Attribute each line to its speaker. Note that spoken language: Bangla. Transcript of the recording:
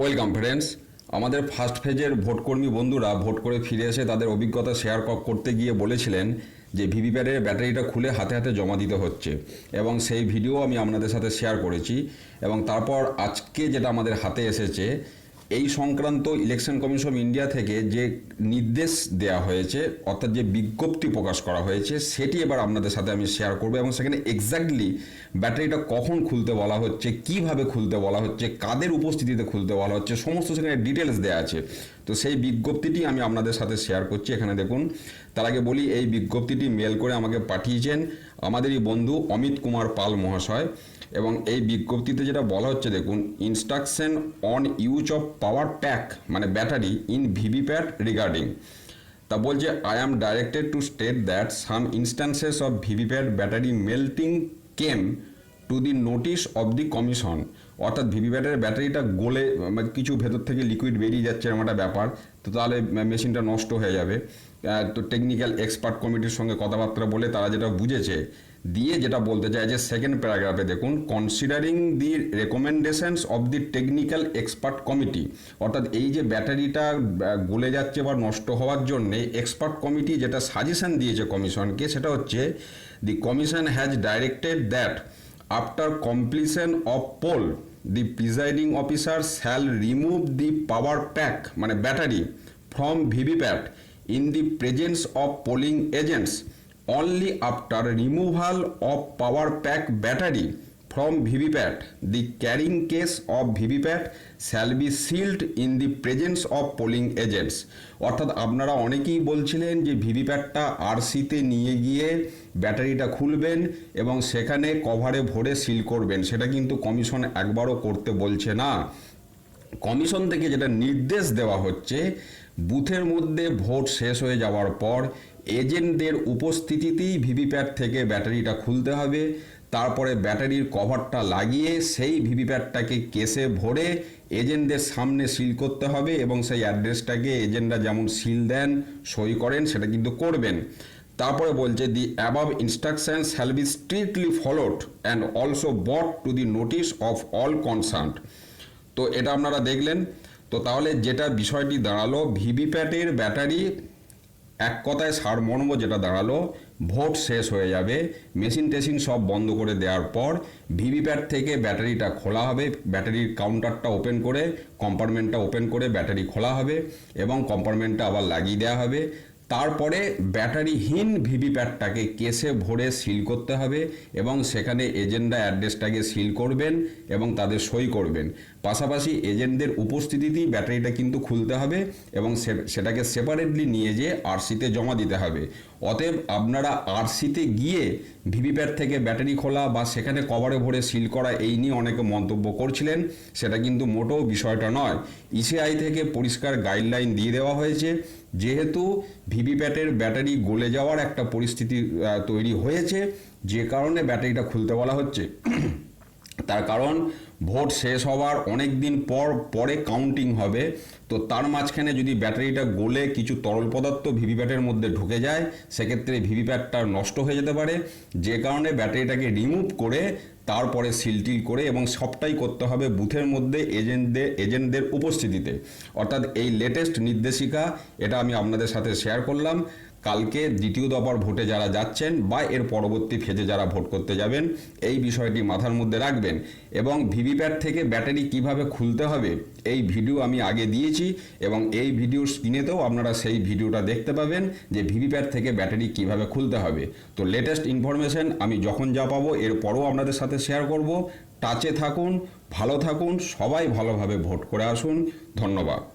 Speaker 1: Welcome friends. আমাদের ফার্স্ট ফেজের ভোটকর্মী বন্ধুরা ভোট করে ফিরে এসে তাদের অভিজ্ঞতা শেয়ার করতে গিয়ে বলেছিলেন যে ভিভিপ্যাটের ব্যাটারিটা খুলে হাতে হাতে জমা দিতে হচ্ছে এবং সেই ভিডিও আমি আপনাদের সাথে শেয়ার করেছি এবং তারপর আজকে যেটা আমাদের হাতে এসেছে এই সংক্রান্ত ইলেকশন কমিশন অফ ইন্ডিয়া থেকে যে নির্দেশ দেওয়া হয়েছে, অর্থাৎ যে বিজ্ঞপ্তি প্রকাশ করা হয়েছে, সেটি এবার আপনাদের সাথে আমি শেয়ার করব এবং সেখানে এক্স্যাক্টলি ব্যাটারিটা কখন খুলতে বলা হচ্ছে, কীভাবে খুলতে বলা হচ্ছে, কাদের উপস্থিতিতে খুলতে বলা হচ্ছে, সমস্ত সেখানে ডিটেলস দেওয়া আছে। তো সেই বিজ্ঞপ্তিটি আমি আপনাদের সাথে শেয়ার করছি, এখানে দেখুন। তার আগে বলি, এই বিজ্ঞপ্তিটি মেল করে আমাকে পাঠিয়েছেন আমাদেরই বন্ধু অমিত কুমার পাল মহাশয়। এবং এই বিজ্ঞপ্তিতে যেটা বলা হচ্ছে, দেখুন instruction on use of power pack মানে ব্যাটারি ইন ভিভিপ্যাট রিগার্ডিং তা বলছে I am directed to state that some instances of VVPAT battery melting came to the notice of the commission অর্থাৎ ভিভিপ্যাটের ব্যাটারিটা গলে মানে কিছু ভেতর থেকে লিকুইড বেরিয়ে যাচ্ছে এরকম একটা ব্যাপার, তো তাহলে মেশিনটা নষ্ট হয়ে যাবে। তো টেকনিক্যাল এক্সপার্ট কমিটির সঙ্গে কথাবার্তা বলে তারা যেটা বুঝেছে, দিয়ে যেটা বলতে চায় যে সেকেন্ড প্যারাগ্রাফে দেখুন considering the recommendations of the technical expert committee অর্থাৎ এই যে ব্যাটারিটা গলে যাচ্ছে বা নষ্ট হওয়ার জন্যে এক্সপার্ট কমিটি যেটা সাজেশন দিয়েছে কমিশনকে সেটা হচ্ছে the commission has directed that after completion of poll the presiding officer shall remove the power pack মানে battery from VVPAT in the presence of polling agents only after removal of power pack battery from VVPAT, the carrying case of VVPAT shall be sealed in the presence of polling agents. অর্থাৎ আপনারা অনেকেই বলছিলেন যে ভিভিপ্যাটটা আরসিতে নিয়ে গিয়ে ব্যাটারিটা খুলবেন এবং সেখানে কভারে ভরে সিল করবেন। সেটা কিন্তু কমিশন একবারও করতে বলছে না। কমিশন থেকে যেটা নির্দেশ দেওয়া হচ্ছে বুথের মধ্যে ভোট শেষ হয়ে যাওয়ার পর এজেন্টদের উপস্থিতিতেই ভিভিপ্যাট থেকে ব্যাটারিটা খুলতে হবে। তারপরে ব্যাটারির কভারটা লাগিয়ে সেই ভিভিপ্যাটটাকে কেসে ভরে এজেন্টদের সামনে সিল করতে হবে এবং সেই অ্যাড্রেসটাকে এজেন্টরা যেমন সিল দেন, সই করেন, সেটা কিন্তু করবেন। তারপরে বলছে the above instructions shall be strictly followed and also brought to the notice of all concern তো এটা আপনারা দেখলেন। তো তাহলে যেটা বিষয়টি দাঁড়াল ভিভিপ্যাটের ব্যাটারি এক কথায় সারমর্ম যেটা দাঁড়াল, ভোট শেষ হয়ে যাবে। মেশিন টেশিন সব বন্ধ করে দেওয়ার পর ভিভিপ্যাট থেকে ব্যাটারিটা খোলা হবে, ব্যাটারির কাউন্টারটা ওপেন করে, কম্পার্টমেন্টটা ওপেন করে ব্যাটারি খোলা হবে এবং কম্পার্টমেন্টটা আবার লাগিয়ে দেওয়া হবে। তারপরে ব্যাটারিহীন ভিভিপ্যাটটাকে কেসে ভরে সিল করতে হবে এবং সেখানে এজেন্ডা অ্যাড্রেসটাকে সিল করবেন এবং তাদের সই করবেন। পাশাপাশি এজেন্টদের উপস্থিতিতেই ব্যাটারিটা কিন্তু খুলতে হবে এবং সেটাকে সেপারেটলি নিয়ে যেয়ে আরসিতে জমা দিতে হবে। অতএব আপনারা আরসিতে গিয়ে ভিভিপ্যাট থেকে ব্যাটারি খোলা বা সেখানে কভারে ভরে সিল করা এই নিয়ে অনেকে মন্তব্য করছিলেন, সেটা কিন্তু মোটেও বিষয়টা নয়। ইসিআই থেকে পরিষ্কার গাইডলাইন দিয়ে দেওয়া হয়েছে। যেহেতু ভিভিপ্যাটের ব্যাটারি গলে যাওয়ার একটা পরিস্থিতি তৈরি হয়েছে। যে কারণে ব্যাটারিটা খুলতে বলা হচ্ছে। তার কারণ, ভোট শেষ হওয়ার অনেক দিন পর, পরে কাউন্টিং হবে। তো তার মাঝখানে যদি ব্যাটারিটা গলে কিছু তরল পদার্থ ভিভিপ্যাটের মধ্যে ঢুকে যায়, সেক্ষেত্রে ভিভিপ্যাটটা নষ্ট হয়ে যেতে পারে। যে কারণে ব্যাটারিটাকে রিমুভ করে, তারপরে সিলটিল করে এবং সবটাই করতে হবে বুথের মধ্যে এজেন্টদের এজেন্টদের উপস্থিতিতে। অর্থাৎ এই লেটেস্ট নির্দেশিকা, এটা আমি আপনাদের সাথে শেয়ার করলাম। কালকে দ্বিতীয় দফার ভোটে যারা যাচ্ছেন বা এর পরবর্তী ফেজে যারা ভোট করতে যাবেন, এই বিষয়টি মাথার মধ্যে রাখবেন। এবং ভিভিপ্যাট থেকে ব্যাটারি কীভাবে খুলতে হবে, এই ভিডিও আমি আগে দিয়েছি এবং এই ভিডিওর স্ক্রিনেতেও আপনারা সেই ভিডিওটা দেখতে পাবেন যে ভিভিপ্যাট থেকে ব্যাটারি কীভাবে খুলতে হবে। তো লেটেস্ট ইনফরমেশন আমি যখন যা পাবো এরপরও আপনাদের সাথে শেয়ার করব। টাচে থাকুন, ভালো থাকুন, সবাই ভালোভাবে ভোট করে আসুন। ধন্যবাদ।